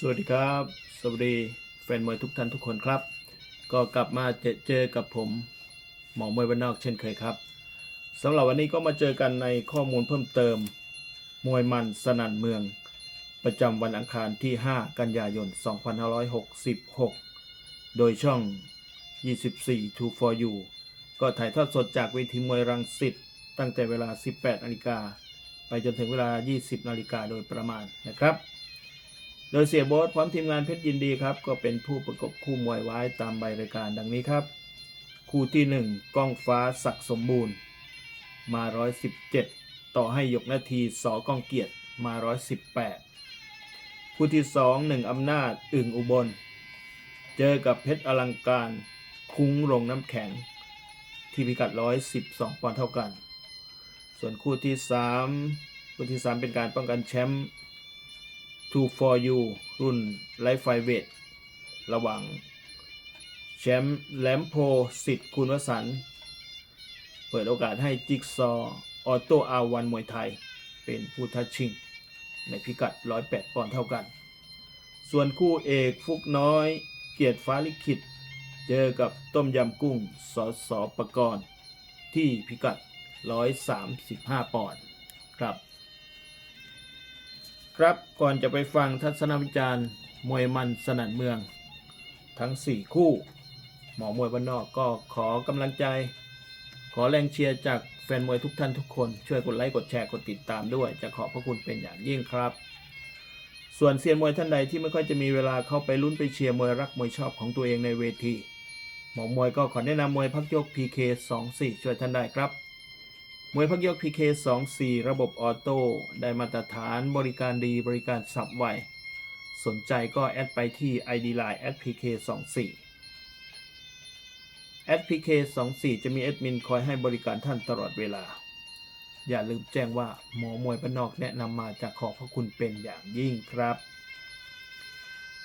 สวัสดีครับ สวัสดีแฟนมวยทุกท่านทุกคนครับ ก็กลับมาเจอเจอกับผมหมอมวยบ้านนอกเช่นเคยครับสำหรับวันนี้ก็มาเจอกันในข้อมูลเพิ่มเติม มวยมันสนั่นเมือง ประจำวันอังคารที่ 5 กันยายน 2566 โดยช่อง 24 2 for you ก็ถ่ายทอดสดจากเวทีมวยรังสิตตั้งแต่เวลา 18นาฬิกาไปจนถึงเวลา 20นาฬิกาโดยประมาณนะครับ โดยเสียโบสพร้อมทีมงานเพชรยินดีครับ ก็เป็นผู้ประกบคู่มวยไว้ตามใบรายการดังนี้ครับ คู่ที่ 1 ก้องฟ้าศักสมบูรณ์ มา 117 ต่อให้ยกนาทีสอก้องเกียรติมา 118 คู่ที่ 2 1อำนาจอึ่งอุบล เจอกับเพชรอลังการคุ้งโรงน้ำแข็ง ที่พิกัด 112 ปอนด์เท่ากัน ส่วนคู่ที่ 3 คู่ที่ 3 เป็นการป้องกันแชมป์ 2 for you รุ่นไลฟ์ไฟเวทระหว่างแชมป์แลมโพสิทธิ์คุณวสันต์เปิดโอกาสให้จิกซอออโต้อาวันมวยไทย เป็นผู้ทัชชิง ในพิกัด 108 ปอนด์เท่ากัน ส่วนคู่เอกฟุกน้อย เกียรติฟ้าลิขิต เจอกับต้มยำกุ้งสอสอประกรณ์ที่พิกัด 135 ปอนด์ครับ ครับก่อนจะไปฟังทัศนวิจารณ์ มวยมันสนั่นเมือง ทั้ง 4 คู่ หมอมวยบ้านนอกก็ขอกำลังใจ ขอแรงเชียร์จากแฟนมวยทุกท่านทุกคน ช่วยกดไลค์กดแชร์กดติดตามด้วย จะขอบพระคุณเป็นอย่างยิ่งครับ ส่วนเซียนมวยท่านใดที่ไม่ค่อยจะมีเวลาเข้าไปลุ้นไปเชียร์มวยรักมวยชอบของตัวเองในเวทีหมอมวยก็ขอแนะนำมวยพักยก PK 24ช่วยท่านได้ครับ มวยพักยก PK 24 ระบบออโต้ ได้มาตรฐานบริการดีบริการสับไว สนใจก็แอดไปที่ ID Line @pk 24 @pk 24จะมีแอดมินคอยให้บริการท่านตลอดเวลา อย่าลืมแจ้งว่าหมอมวยบ้านนอกแนะนำมาจากขอบพระคุณเป็นอย่างยิ่งครับ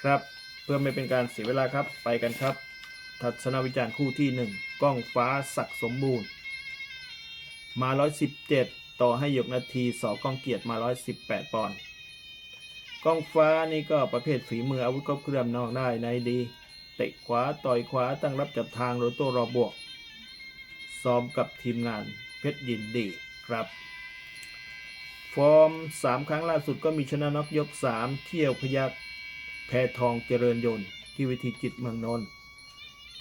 ครับเพื่อไม่เป็นการเสียเวลาครับไปกันครับ ทัศนวิจารณ์คู่ที่ 1 กล้องฟ้าศักสมบูรณ์ มา 117 ต่อให้ยกนาทีสอก้องเกียรติมา 118 ปอนด์ก้องฟ้านี่ก็ประเภทฝีมืออาวุธครบเครื่องนอกได้ในดี เตะขวาต่อยขวาตั้งรับจับทางโรโต้รอบวก ซ้อมกับทีมงานเพชรยินดีครับ ฟอร์ม 3 ครั้งล่าสุดก็มีชนะน็อกยก 3 เที่ยวพยักแพทองเจริญยนต์ที่วิธีจิตเมืองนนท์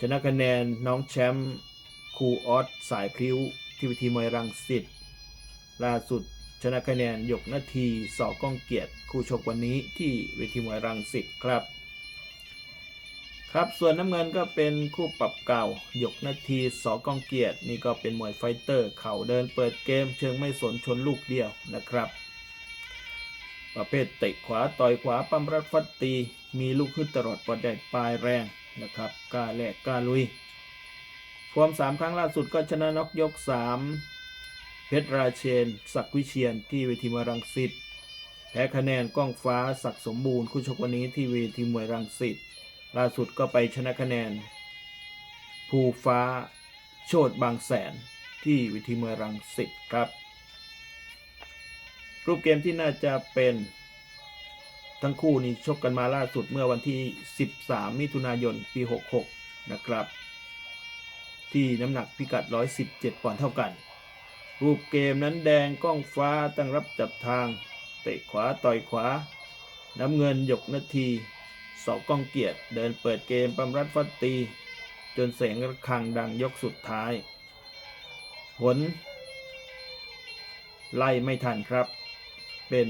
ชนะคะแนนน้องแชมป์ครูออสสายพริ้ว ที่วิธีมวยรังสิตล่าสุดชนะคะแนนยกนาทีสอก้องเกียรติคู่ชกวันนี้ที่เวทีมวยรังสิตครับ ครับส่วนน้ำเงินก็เป็นคู่ปรับเก่าหยกนาทีสอก้องเกียรตินี่ก็เป็นมวยไฟเตอร์ เข่าเดินเปิดเกมเชิงไม่สนชนลูกเดียวนะครับ ประเภทเตะขวาต่อยขวาปั้มรัดฟัดตี มีลูกขึ้นตลอดปอดใหญ่ปลายแรงนะครับกล้าแหลกกล้าลุย ฟอร์มสามครั้งล่าสุดก็ชนะน็อกยกสามเพชรราเชน ศักวิเชียนที่เวทีมวยรังสิตแพ้คะแนนก้องฟ้าศักสมบูรณ์คู่ชกวันนี้ที่เวทีมวยรังสิตล่าสุดก็ไปชนะคะแนน ภูฟ้าโชดบางแสนที่เวทีมวยรังสิตครับ รูปเกมที่น่าจะเป็นทั้งคู่นี้ชกกันมาล่าสุดเมื่อวันที่ 13 มิถุนายน ปี 66 นะครับ ที่น้ำหนักพิกัด 117 ปอนด์เท่ากัน รูปเกมนั้นแดงก้องฟ้าตั้งรับจับทาง เตะขวาต่อยขวา น้ำเงินหยกนาทีสอกก้องเกียรติเดินเปิดเกมปั๊มรัดฟัดตี จนเสียงระฆังดังยกสุดท้าย ผล ไล่ไม่ทันครับ เป็น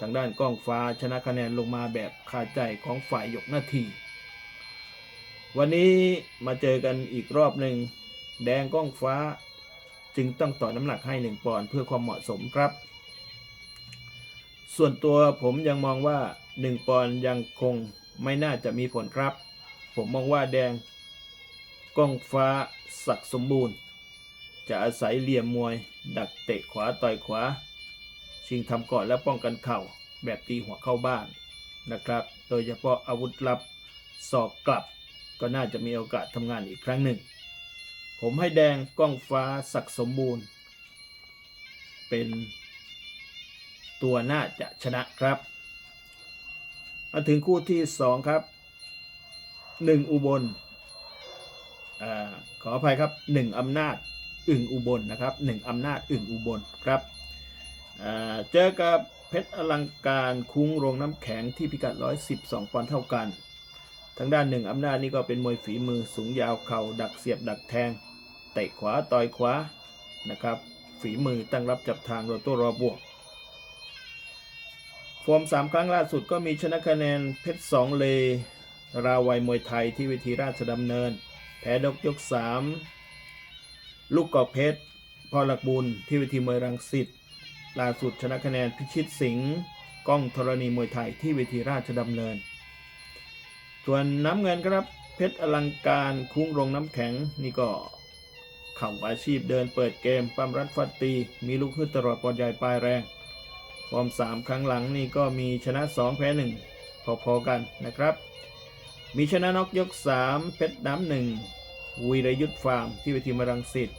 ทางด้านก้องฟ้าชนะคะแนนลงมาแบบคาใจของฝ่ายหยกนาที วันนี้มาเจอกันอีกรอบหนึ่งแดงก้องฟ้า จึงต้องต่อน้ำหนักให้หนึ่งปอนด์เพื่อความเหมาะสมครับ ส่วนตัวผมยังมองว่าหนึ่งปอนด์ยังคงไม่น่าจะมีผลครับ ผมมองว่าแดงก้องฟ้าศักสมบูรณ์ จะอาศัยเหลี่ยมมวย ดักเตะขวาต่อยขวา ชิงทำก่อนและป้องกันเข่าแบบตีหัวเข้าบ้านนะครับ โดยเฉพาะอาวุธลับสอกกลับ ก็น่าจะมีโอกาสทำงานอีกครั้งหนึ่ง ผมให้แดงกล้องฟ้าศักสมบูรณ์ เป็นตัวน่าจะชนะครับ มาถึงคู่ที่สองครับหนึ่งอุบลอาขออภัยครับหนึ่งอำนาจอึ่งอุบลนะครับหนึ่งอำนาจอึ่งอุบลครับอ่าเจอกับเพชรอลังการคุ้งโรงน้ำแข็งที่พิกัด 112 ปอนด์เท่ากัน ทางด้านหนึ่งอำนาจนี่ก็เป็นมวยฝีมือสูงยาวเข่าดักเสียบดักแทงเตะขวาต่อยขวานะครับ ฝีมือตั้งรับจับทางโรโต้รอบวกฟอร์มสามครั้งล่าสุดก็มีชนะคะแนนเพชรสองเล ราวัยมวยไทยที่เวทีราชดำเนิน แพ้ดกยกสามลูกกอกเพชรพอหลักบุญที่เวทีมวยรังสิตล่าสุดชนะคะแนนพิชิตสิงห์ก้องธรณีมวยไทยที่เวทีราชดำเนิน ส่วนน้ำเงินครับเพชรอลังการคุ้งรงน้ำแข็งนี่ก็เข่าอาชีพเดินเปิดเกมปั้มรัดฟัดตี มีลูกขึ้นตลอดปอดใหญ่ปลายแรง ฟอร์มสามครั้งหลังนี่ก็มีชนะ 2 แพ้ 1 พอๆกันนะครับ มีชนะนอกยก 3 เพชรน้ำหนึ่งวีรยุทธฟาร์มที่เวทีมรังสิต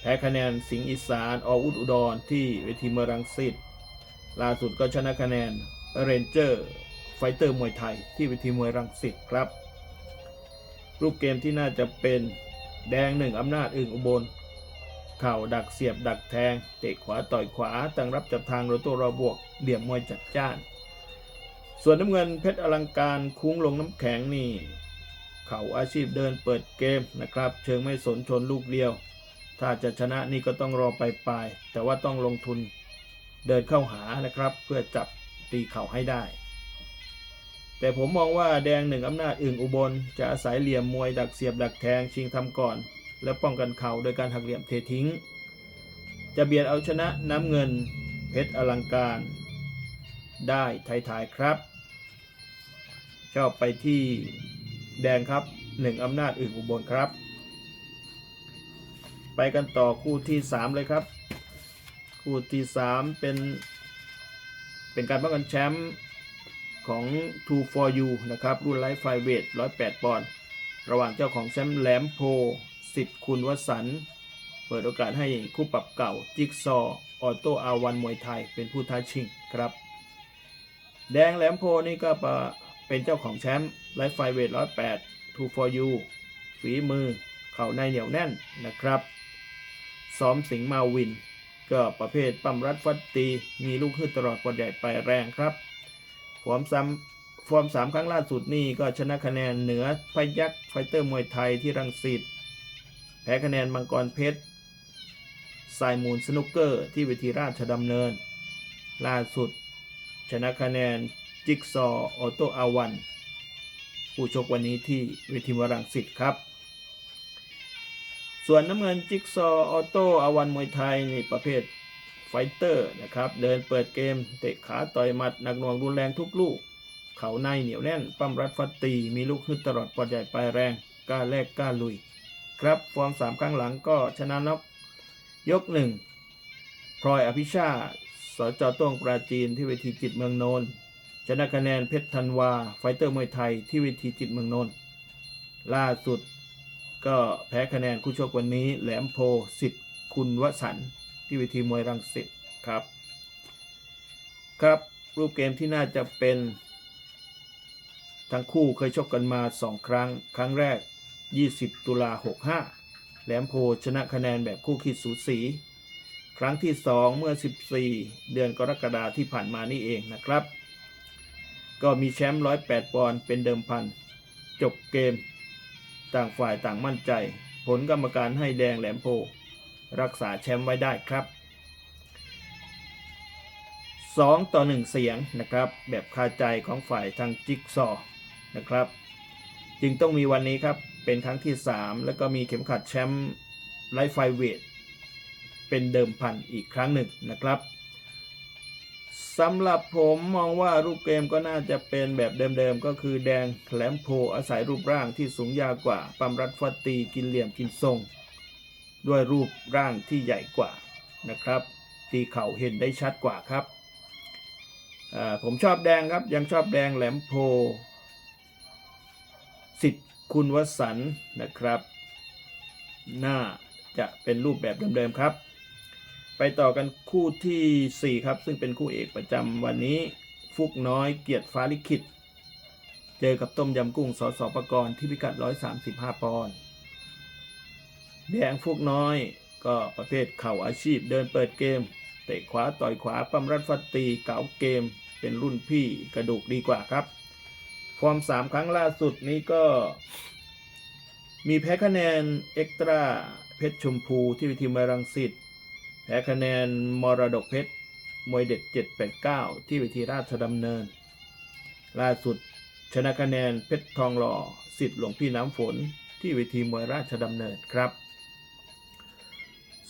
แพ้คะแนนสิงห์อีสานออุดอุดรที่เวทีมรังสิตล่าสุดก็ชนะคะแนนเรนเจอร์ ไฟเตอร์มวยไทยที่เวทีมวยรังสิตครับ รูปเกมที่น่าจะเป็นแดงหนึ่งอำนาจอึ่งอุบล เข่าดักเสียบดักแทง เตะขวาต่อยขวาตั้งรับจับทางโรโต้รอบวกเหลี่ยมมวยจัดจ้าน ส่วนน้ำเงินเพชรอลังการคุ้งลงน้ำแข็งนี่ เข่าอาชีพเดินเปิดเกมนะครับ เชิงไม่สนชนลูกเดียว ถ้าจะชนะนี่ก็ต้องรอไปปลายๆแต่ว่าต้องลงทุนเดินเข้าหานะครับเพื่อจับตีเข่าให้ได้ แต่ผมมองว่าแดงหนึ่งอำนาจอึ่งอุบล จะอาศัยเหลี่ยมมวยดักเสียบดักแทงชิงทำก่อน และป้องกันเข่าโดยการหักเหลี่ยมเททิ้ง จะเบียดเอาชนะน้ำเงินเพชรอลังการ ได้ถ่ายๆครับ ชอบไปที่แดงครับหนึ่งอำนาจอึ่งอุบลครับ ไปกันต่อคู่ที่ 3 เลยครับ คู่ที่ 3 เป็นเป็นการป้องกันแชมป์ ของ Two for You นะครับ รุ่นไลฟ์ไฟเวท108 ปอนด์ระหว่างเจ้าของแชมป์แหลมโพสิทธิ์คุณวสันต์เปิดโอกาสให้คู่ปรับเก่า จิ๊กซอ ออโต้อาวันมวยไทย เป็นผู้ท้าชิงครับ แดงแหลมโพนี่ก็เป็นเจ้าของแชมป์ไลฟ์ไฟเวท108 Two for You ฝีมือ เข่าในเหนียวแน่นนะครับซ้อมสิงห์มาวิน ก็ประเภทปั้มรัดฟัดตี มีลูกขึ้นตลอดปอดใหญ่ไปแรงครับ ฟอร์มซ้ำฟอร์มสามครั้งล่าสุดนี่ก็ชนะคะแนนเหนือพยักไฟเตอร์มวยไทยที่รังสิตแพ้คะแนนมังกรเพชรสายมูลสนุกเกอร์ที่เวทีราชดำเนิน ล่าสุด ชนะคะแนนจิกซอออโตอาวันผู้ชกวันนี้ที่เวทีวรังสิตครับ ส่วนน้ำเงินจิกซอออโตอาวันมวยไทยในประเภท ไฟเตอร์นะครับ เดินเปิดเกม เตะขาต่อยหมัดหนักหน่วงรุนแรงทุกลูก เข่าในเหนียวแน่น ปั้มรัดฟัดตี มีลูกขึ้นตลอดปอดใหญ่ปลายแรงกล้าแลกกล้าลุย ครับฟอร์มสามครั้งหลังก็ชนะน็อกยกหนึ่งพลอยอภิชาสจต้งปราจีนที่เวทีจิตเมืองโนนชนะคะแนนเพชรธันวา ไฟเตอร์มวยไทยที่เวทีจิตเมืองโนนล่าสุดก็แพ้คะแนนคู่ชกวันนี้แหลมโพสิทธิ์คุณวสันต์ ที่เวทีมวยรังสิตครับ ครับรูปเกมที่น่าจะเป็น ทั้งคู่เคยชกกันมา 2 ครั้ง ครั้งแรก 20 ตุลา 65 แหลมโพชนะคะแนนแบบคู่ขี้สูสี ครั้งที่ 2 เมื่อ 14 เดือนกรกฎาที่ผ่านมานี่เองนะครับ ก็มีแชมป์108 ปอนด์เป็นเดิมพัน จบเกม ต่างฝ่ายต่างมั่นใจ ผลกรรมการให้แดงแหลมโพ รักษาแชมป์ไว้ได้ครับ 2 ต่อ 1 เสียงนะครับ แบบคาใจของฝ่ายทางจิ๊กซอนะครับ จึงต้องมีวันนี้ครับ เป็นครั้งที่ 3 แล้วก็มีเข็มขัดแชมป์ไลฟ์ไฟเวทเป็นเดิมพันอีกครั้งหนึ่งนะครับสำหรับผมมองว่ารูปเกมก็น่าจะเป็นแบบเดิมๆ ก็คือแดงแหลมโพอาศัยรูปร่างที่สูงยาวกว่าปั๊มรัดฟัดตีกินเหลี่ยมกินทรง ด้วยรูปร่างที่ใหญ่กว่านะครับตีเข่าเห็นได้ชัดกว่าครับ ผมชอบแดงครับยังชอบแดงแหลมโพสิทธิ์คุณวสันต์นะครับ หน่าจะเป็นรูปแบบเดิมๆครับ ไปต่อกันคู่ที่ 4 ครับ ซึ่งเป็นคู่เอกประจำวันนี้ ฟุกน้อยเกียรติฟ้าลิขิต เจอกับต้มยำกุ้งสอสอประกรณ์ที่พิกัด 135 ปอนด์ แดงพวกน้อย ก็ประเภทเข่าอาชีพเดินเปิดเกม เตะขวาต่อยขวาปั๊มรัดฟัดตีเก๋าเกม เป็นรุ่นพี่กระดูกดีกว่าครับ ฟอร์มสามครั้งล่าสุดนี้ก็มีแพ้คะแนนเอ็กตร้าเพชรชมพูที่วิธีมรังสิตแพ้คะแนนมรดกเพชรมวยเด็ด 789 ที่วิธีราชดำเนิน ล่าสุดชนะคะแนนเพชรทองหล่อสิทธิ์หลวงพี่น้ำฝนที่เวทีมวยราชดำเนินครับ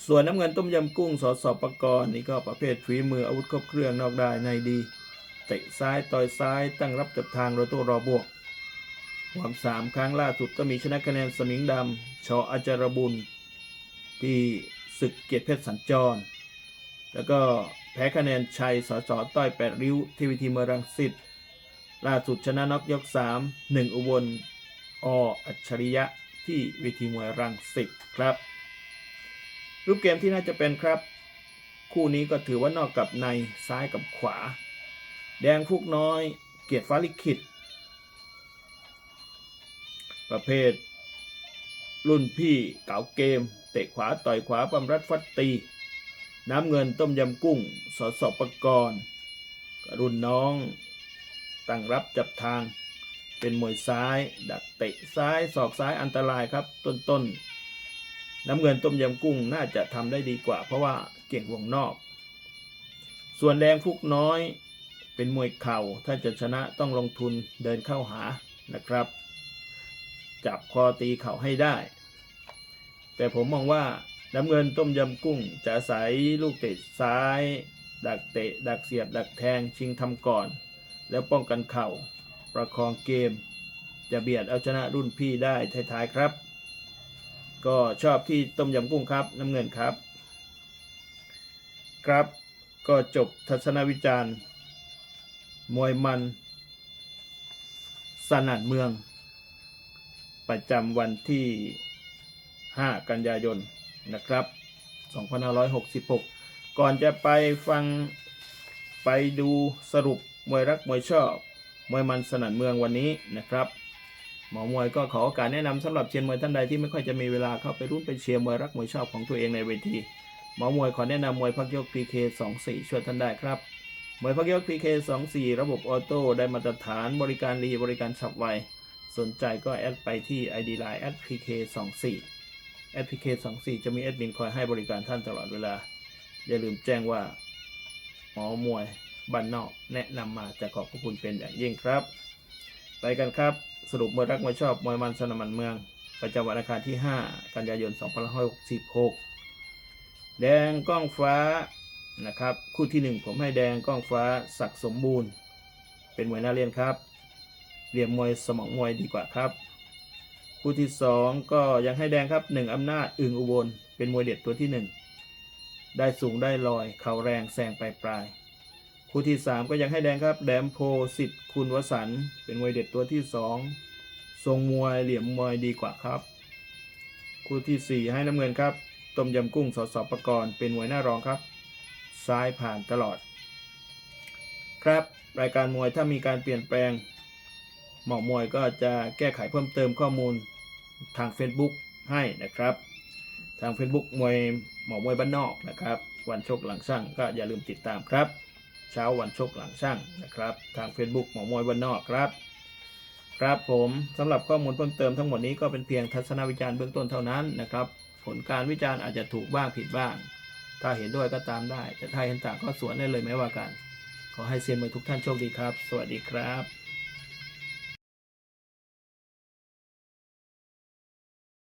ส่วนน้ำเงินต้มยำกุ้งสอสอปกรณ์นี่ก็ประเภทฝีมืออาวุธครบเครื่องนอกได้ในดีเตะซ้ายต่อยซ้ายตั้งรับจับทางรโต้รอบวกความสามครั้งล่าสุดก็มีชนะคะแนนสมิงดำชออาจารบุญ ที่ศึกเกียรติเพชรสัญจร แล้วก็แพ้คะแนนชัยสอสอต้อยแปดริ้วทีวิธีเมืองรังสิตล่าสุดชนะน็อกยก3 1อุบลออัจฉริยะที่เวทีมวยรังสิตครับ รูปเกมที่น่าจะเป็นครับ คู่นี้ก็ถือว่านอกกับในซ้ายกับขวา แดงฟุกน้อย เกียรติฟ้าลิขิต ประเภท รุ่นพี่เก่าเกม เตะขวาต่อยขวาปั๊มรัดฟัดตี น้ำเงินต้มยำกุ้ง สอสอปกรณ์รุ่นน้องตั้งรับจับทางเป็นมวยซ้าย ดักเตะซ้ายศอกซ้ายอันตรายครับ ต้นต้นๆ น้ำเงินต้มยำกุ้งน่าจะทำได้ดีกว่า เพราะว่าเก่งวงนอก ส่วนแดงฟุกน้อยเป็นมวยเข่าถ้าจะชนะต้องลงทุนเดินเข้าหานะครับ จับคอตีเข่าให้ได้ แต่ผมมองว่าน้ำเงินต้มยำกุ้ง จะอาศัยลูกเตะซ้าย ดักเตะ ดักเสียบ ดักแทงชิงทำก่อน แล้วป้องกันเข่า ประคองเกม จะเบียดเอาชนะรุ่นพี่ได้ท้ายๆครับ ก็ชอบที่ต้มยำกุ้งครับน้ำเงินครับ ครับก็จบทัศนวิจารณ์ มวยมัน สนัดเมือง ประจำวันที่ 5 กันยายนนะครับ 2566 ก่อนจะไปฟังไปดูสรุปมวยรักมวยชอบ มวยมันสนันเมืองวันนี้นะครับ หมอมวยก็ขอโอกาสแนะนำสำหรับเชียร์มวยท่านใดที่ไม่ค่อยจะมีเวลาเข้าไปรุ่นไปเชียร์มวยรักมวยชอบของตัวเองในเวทีหมอมวยขอแนะนำมวยพักยก PK 24ช่วยท่านได้ครับมวยพักยก PK 24ระบบออโต้ได้มาตรฐานบริการรีบริการฉับไว สนใจก็แอดไปที่ ID Line PK 24 PK 24จะมีแอดมินคอยให้บริการท่านตลอดเวลา อย่าลืมแจ้งว่าหมอมวยบ้านนอกแนะนำมาจะขอบพระคุณเป็นอย่างยิ่งครับ ไปกันครับ สรุปมวยรักมวยชอบมวยมันสนามมันเมือง ประจำวันอังคารที่ 5 กันยายน 2566 แดงก้องฟ้านะครับ คู่ที่ 1 ผมให้แดงก้องฟ้าศักสมบูรณ์ เป็นมวยน่าเรียนครับเรียมมวยสมองมวยดีกว่าครับ คู่ที่ 2 ก็ยังให้แดงครับ 1 อำนาจอึงอุบล เป็นมวยเด็ดตัวที่ 1 ได้สูงได้ลอย เข่าแรงแซงปลายปลาย คู่ที่ 3 ก็ยังให้แดงครับแดมโพสิทธิ์คุณวสันเป็นมวยเด็ดตัวที่ 2 ทรงมวยเหลี่ยมมวยดีกว่าครับ คู่ทีสี่4 ให้น้ำเงินครับต้มยำกุ้งสอสอประกรณ์เป็นมวยหน้ารองครับ ซ้ายผ่านตลอด ครับรายการมวยถ้ามีการเปลี่ยนแปลง หมอมวยก็จะแก้ไขเพิ่มเติมข้อมูลทาง Facebook ให้นะครับ ทาง Facebook มวยหมอมวยบ้านนอกนะครับ วันโชคหลังช่างก็อย่าลืมติดตามครับ เช้าวันโชคหลังช่างนะครับ ทาง Facebook หมอมวยวันนอกครับ ครับผมสำหรับข้อมูลเพิ่มเติมทั้งหมดนี้ก็เป็นเพียงทัศนวิจารณ์เบื้องต้นเท่านั้นนะครับ ผลการวิจารณ์อาจจะถูกบ้างผิดบ้าง ถ้าเห็นด้วยก็ตามได้ แต่ถ้าเห็นต่างก็สวนได้เลยไม่ว่ากัน ขอให้เซียนมวยทุกท่านโชคดีครับ สวัสดีครับ